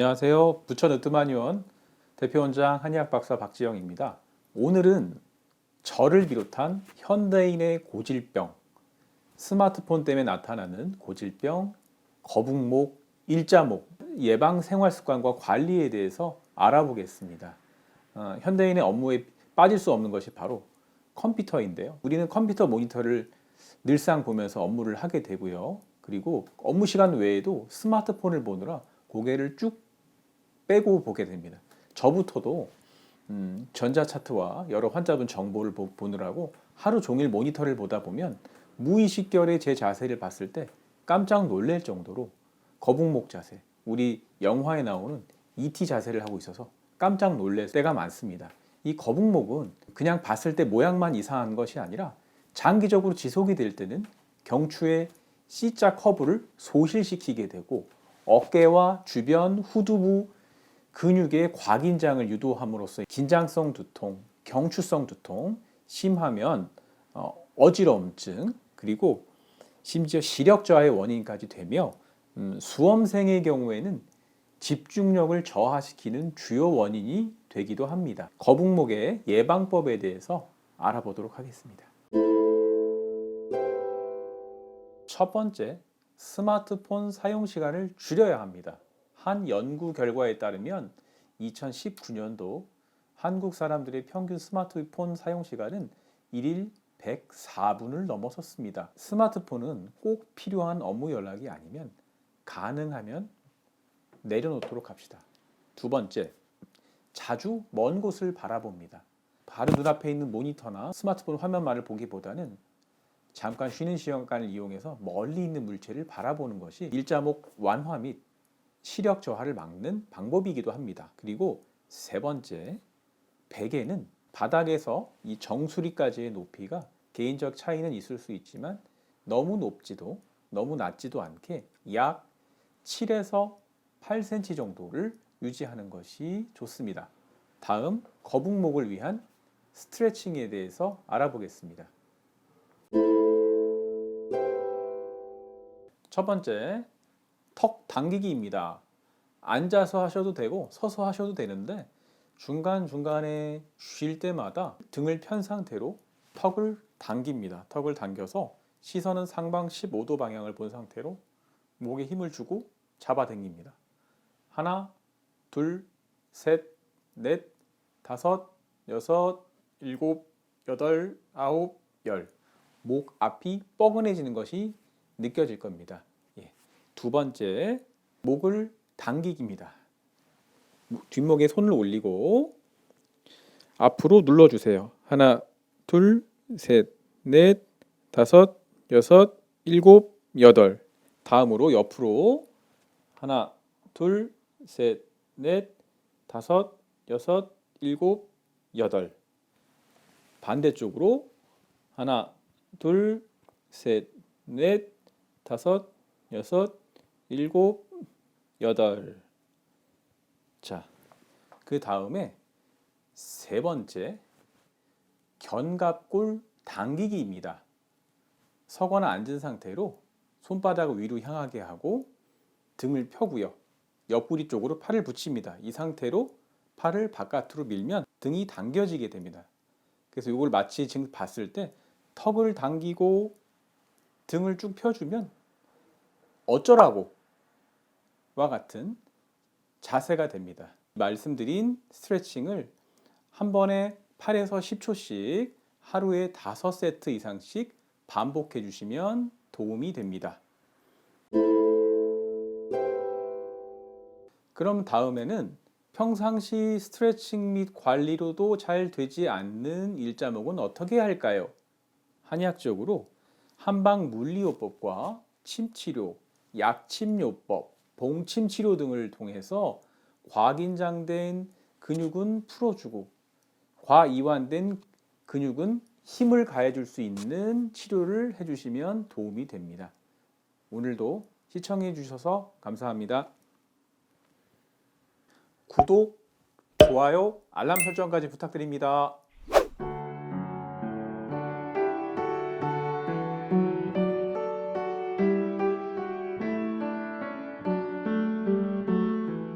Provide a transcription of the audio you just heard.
안녕하세요. 부천 으뜸한의원 대표원장 한의학 박사 박지영입니다. 오늘은 저를 비롯한 현대인의 고질병, 스마트폰 때문에 나타나는 고질병, 거북목, 일자목, 예방 생활 습관과 관리에 대해서 알아보겠습니다. 어, 현대인의 업무에 빠질 수 없는 것이 바로 컴퓨터인데요. 우리는 컴퓨터 모니터를 늘상 보면서 업무를 하게 되고요. 그리고 업무 시간 외에도 스마트폰을 보느라 고개를 쭉 빼고 보게 됩니다. 저부터도 음, 전자 차트와 여러 환자분 정보를 보, 보느라고 하루 종일 모니터를 보다 보면 무의식결에 제 자세를 봤을 때 깜짝 놀랄 정도로 거북목 자세, 우리 영화에 나오는 ET 자세를 하고 있어서 깜짝 놀랄 때가 많습니다. 이 거북목은 그냥 봤을 때 모양만 이상한 것이 아니라 장기적으로 지속이 될 때는 경추의 C자 커브를 소실시키게 되고 어깨와 주변 후두부 근육의 과긴장을 유도함으로써 긴장성 두통, 경추성 두통, 심하면 어, 어지러움증 그리고 심지어 시력 저하의 원인까지 되며 음, 수험생의 경우에는 집중력을 저하시키는 주요 원인이 되기도 합니다. 거북목의 예방법에 대해서 알아보도록 하겠습니다. 첫 번째, 스마트폰 사용 시간을 줄여야 합니다. 한 연구 결과에 따르면 2019년도 한국 사람들의 평균 스마트폰 사용 시간은 1일 104분을 넘어섰습니다. 스마트폰은 꼭 필요한 업무 연락이 아니면 가능하면 내려놓도록 합시다. 두 번째, 자주 먼 곳을 바라봅니다. 바로 눈앞에 있는 모니터나 스마트폰 화면만을 보기보다는 잠깐 쉬는 시간을 이용해서 멀리 있는 물체를 바라보는 것이 일자목 완화 및 시력 저하를 막는 방법이기도 합니다. 그리고 세 번째, 베개는 바닥에서 이 정수리까지의 높이가 개인적 차이는 있을 수 있지만 너무 높지도 너무 낮지도 않게 약 7에서 8cm 정도를 유지하는 것이 좋습니다. 다음 거북목을 위한 스트레칭에 대해서 알아보겠습니다. 첫 번째, 턱 당기기입니다. 앉아서 하셔도 되고 서서 하셔도 되는데 중간중간에 쉴 때마다 등을 편 상태로 턱을 당깁니다. 턱을 당겨서 시선은 상방 15도 방향을 본 상태로 목에 힘을 주고 잡아당깁니다. 하나, 둘, 셋, 넷, 다섯, 여섯, 일곱, 여덟, 아홉, 열. 목 앞이 뻐근해지는 것이 느껴질 겁니다. 예. 두 번째, 목을 당기기입니다. 뒷목에 손을 올리고 앞으로 눌러주세요. 하나, 둘, 셋, 넷, 다섯, 여섯, 일곱, 여덟. 다음으로 옆으로 하나, 둘, 셋, 넷, 다섯, 여섯, 일곱, 여덟. 반대쪽으로 하나, 둘, 셋, 넷, 다섯, 여섯, 일곱, 여덟. 자, 그 다음에 세 번째 견갑골 당기기입니다. 서거나 앉은 상태로 손바닥을 위로 향하게 하고 등을 펴고요. 옆구리 쪽으로 팔을 붙입니다. 이 상태로 팔을 바깥으로 밀면 등이 당겨지게 됩니다. 그래서 이걸 마치 지금 봤을 때 턱을 당기고 등을 쭉 펴주면 어쩌라고 와 같은 자세가 됩니다. 말씀드린 스트레칭을 한 번에 8에서 10초씩 하루에 5세트 이상씩 반복해 주시면 도움이 됩니다. 그럼 다음에는 평상시 스트레칭 및 관리로도 잘 되지 않는 일자목은 어떻게 할까요? 한의학적으로 한방 물리요법과 침치료, 약침요법, 봉침 치료 등을 통해서 과긴장된 근육은 풀어주고 과이완된 근육은 힘을 가해줄 수 있는 치료를 해주시면 도움이 됩니다. 오늘도 시청해 주셔서 감사합니다. 구독, 좋아요, 알람 설정까지 부탁드립니다.